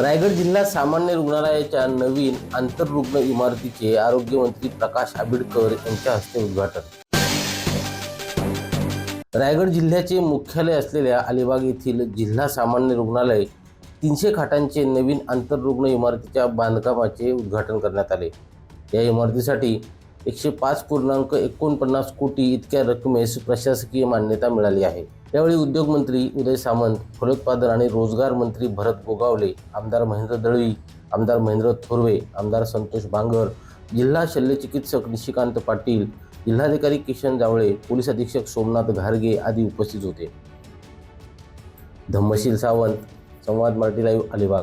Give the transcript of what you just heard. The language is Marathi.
रायगड जिल्हा सामान्य रुग्णालयाच्या नवीन आंतररुग्ण इमारतीचे आरोग्यमंत्री प्रकाश आंबेडकर यांच्या हस्ते उद्घाटन. रायगड जिल्ह्याचे मुख्यालय असलेल्या अलिबाग येथील जिल्हा सामान्य रुग्णालय तीनशे खाटांचे नवीन आंतररुग्ण इमारतीच्या बांधकामाचे उद्घाटन करण्यात आले. या इमारतीसाठी एकशे पाच पूर्णांक एकोणपन्नास कोटी इतक्या रकमेस प्रशासकीय मान्यता मिळाली आहे. यावेळी उद्योगमंत्री उदय सामंत फलोत्पादन आणि रोजगार मंत्री भरत गोगावले आमदार महेंद्र दळवी आमदार महेंद्र थोरवे आमदार संतोष बांगर जिल्हा शल्यचिकित्सक निशिकांत पाटील जिल्हाधिकारी किशन जावळे पोलीस अधीक्षक सोमनाथ घारगे आदी उपस्थित होते. धम्मशील सावंत संवाद मराठी लाईव्ह अलिबाग.